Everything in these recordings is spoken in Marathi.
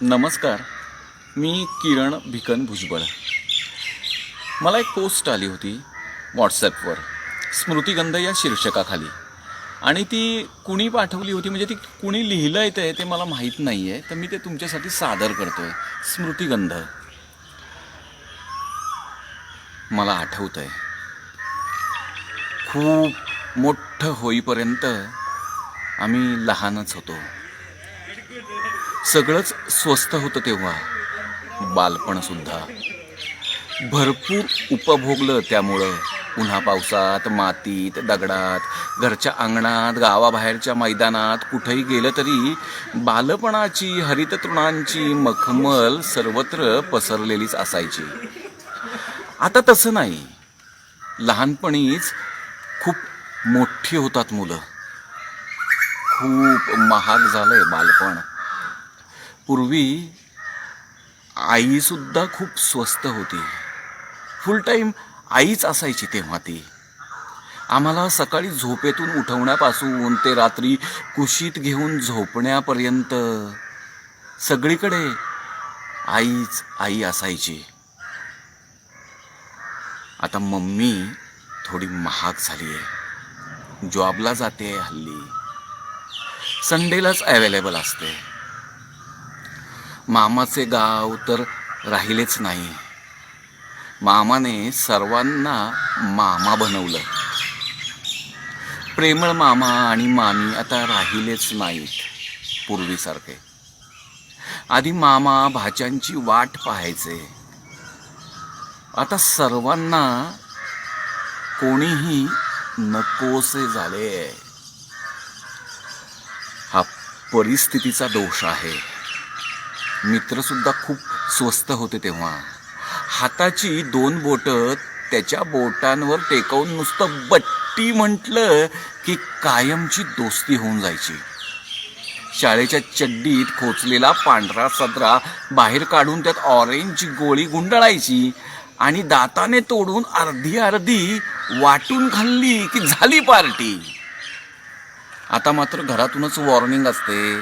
नमस्कार मी किरण भिकन भुजबळ. मला एक पोस्ट आली होती व्हॉट्सॲपवर स्मृतिगंध या शीर्षकाखाली. आणि ती कुणी पाठवली होती म्हणजे ती कुणी लिहिलं येतं आहे ते ते मला माहीत नाही आहे तर मी ते तुमच्यासाठी सादर करतो आहे स्मृतिगंध. मला आठवतं आहे खूप मोठं होईपर्यंत आम्ही लहानच होतो. सगळंच स्वस्त होतं तेव्हा. बालपणसुद्धा भरपूर उपभोगलं त्यामुळं. उन्हा पावसात मातीत दगडात घरच्या अंगणात गावाबाहेरच्या मैदानात कुठेही गेलं तरी बालपणाची हरित तृणांची मखमल सर्वत्र पसरलेलीच असायची. आता तसं नाही. लहानपणीच खूप मोठी होतात मुलं. खूप महाग झालंय बालपण. पूर्वी आईसुद्धा खूप स्वस्त होती. फुल टाईम आईच असायची तेव्हा ती. आम्हाला सकाळी झोपेतून उठवण्यापासून ते रात्री कुशीत घेऊन झोपण्यापर्यंत सगळीकडे आईच आई असायची. आता मम्मी थोडी महाग झाली आहे जॉबला जाते हल्ली. संडेलाच अवेलेबल असते. मामाचे गाव तर राहिलेच नाही. मामाने सर्वांना मामा बनवलं. प्रेमळ मामा आणि मामी आता राहिलेच नाहीत पूर्वीसारखे. आधी मामा भाच्यांची वाट पाहायचे. आता सर्वांना कोणीही नकोसे झाले. हा परिस्थितीचा दोष आहे. मित्रसुद्धा खूप स्वस्त होते तेव्हा. हाताची दोन बोटं त्याच्या बोटांवर टेकवून नुसतं बट्टी म्हटलं की कायमची दोस्ती होऊन जायची. शाळेच्या चड्डीत खोचलेला पांढरा सदरा बाहेर काढून त्यात ऑरेंजची गोळी गुंडाळायची आणि दाताने तोडून अर्धी अर्धी वाटून खाल्ली की झाली पार्टी. आता मात्र घरातूनच वॉर्निंग असते.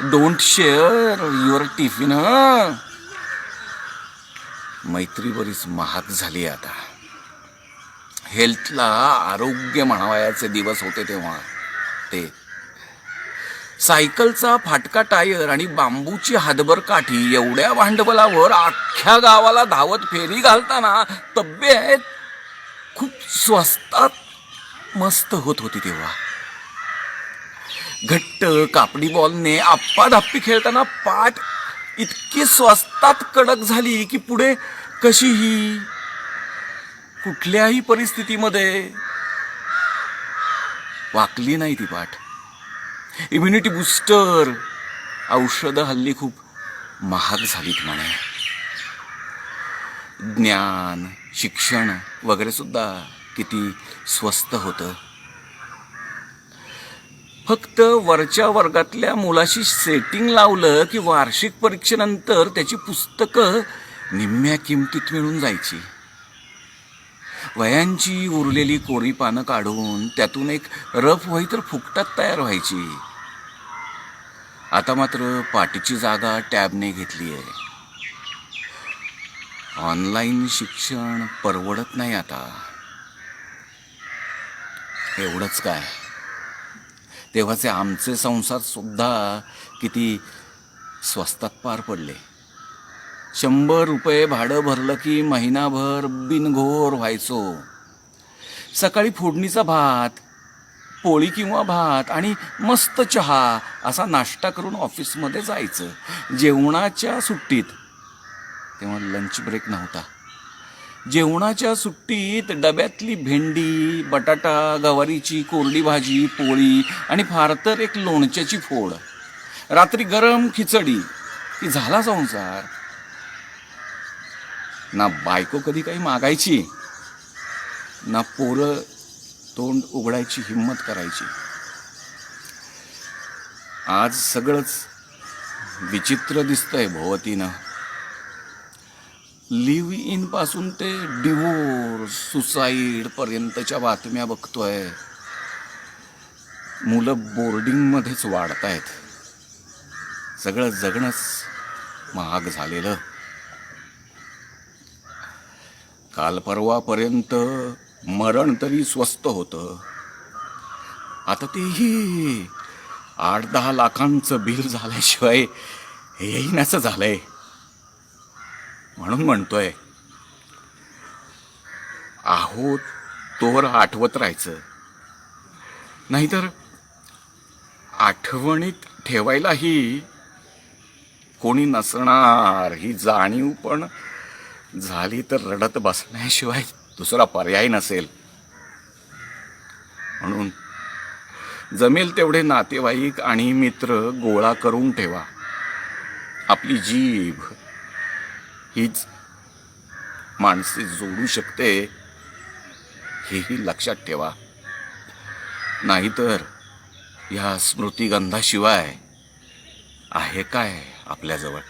डोंट शेअर युअर टिफिन मैत्री बरीच महाग झाली आता. हेल्थला आरोग्य म्हणावयाचे दिवस होते तेव्हा. ते सायकलचा फाटका टायर आणि बांबूची हातभर काठी एवढ्या भांडवलावर अख्ख्या गावाला धावत फेरी घालताना तब्येत खूप स्वस्तात मस्त होत होती तेव्हा. घट्ट कापडी बॉलने आप्पा धाप्पी खेळताना पाठ इतकी स्वस्तात कडक झाली की पुढे कशीही कुठल्याही परिस्थितीमध्ये वाकली नाही ती पाठ. इम्युनिटी बूस्टर औषधं हल्ली खूप महाग झालीत म्हणे. ज्ञान शिक्षण वगैरे सुद्धा किती स्वस्त होतं. फक्त वरच्या वर्गातल्या मुलाशी सेटिंग लावलं की वार्षिक परीक्षेनंतर त्याची पुस्तकं निम्म्या किमतीत मिळून जायची. वयांची उरलेली कोरी पानं काढून त्यातून एक रफ वही तर फुकटात तयार व्हायची. आता मात्र पाटीची जागा टॅबने घेतली आहे. ऑनलाईन शिक्षण परवडत नाही आता. एवढंच काय? तेव्हाचे आमचे संसार सुद्धा किती स्वस्तात पार पडले. शंभर रुपये भाडं भरलं की महिनाभर बिनघोर व्हायचो. सकाळी फोडणीचा भात पोळी किंवा भात आणि मस्त चहा असा नाश्ता करून ऑफिसमध्ये जायचं. जेवणाच्या सुट्टीत. तेव्हा लंच ब्रेक नव्हता. जेवणाच्या सुट्टीत डब्यातली भेंडी बटाटा गवारीची कोरडी भाजी पोळी आणि फार तर एक लोणच्याची फोड. रात्री गरम खिचडी. की झाला संसार. ना बायको कधी काही मागायची ना पोरं तोंड उघडायची हिंमत करायची. आज सगळंच विचित्र दिसतंय भोवतीनं. लिव्ह इनपासून ते डिवोर्स सुसाईड पर्यंतच्या बातम्या बघतोय. मुलं बोर्डिंगमध्येच आहेत सगळं जगणंच महाग झालेलं. काल परवापर्यंत मरण तरी स्वस्त होतं. आता तेही आठ दहा लाखांचं बिल झाल्याशिवाय येईनाचं झालंय. म्हणून म्हणतोय. आहो तोवर आठवत राहायचं. नाहीतर आठवणीत ठेवायलाही कोणी नसणार ही जाणीव पण झाली तर रडत बसण्याशिवाय दुसरा पर्याय नसेल. म्हणून जमेल तेवढे नातेवाईक आणि मित्र गोळा करून ठेवा. आपली जीभ हीच माणसे जोडू शकते हेही लक्षात ठेवा. नाहीतर या स्मृतिगंधाशिवाय आहे काय आपल्याजवळ?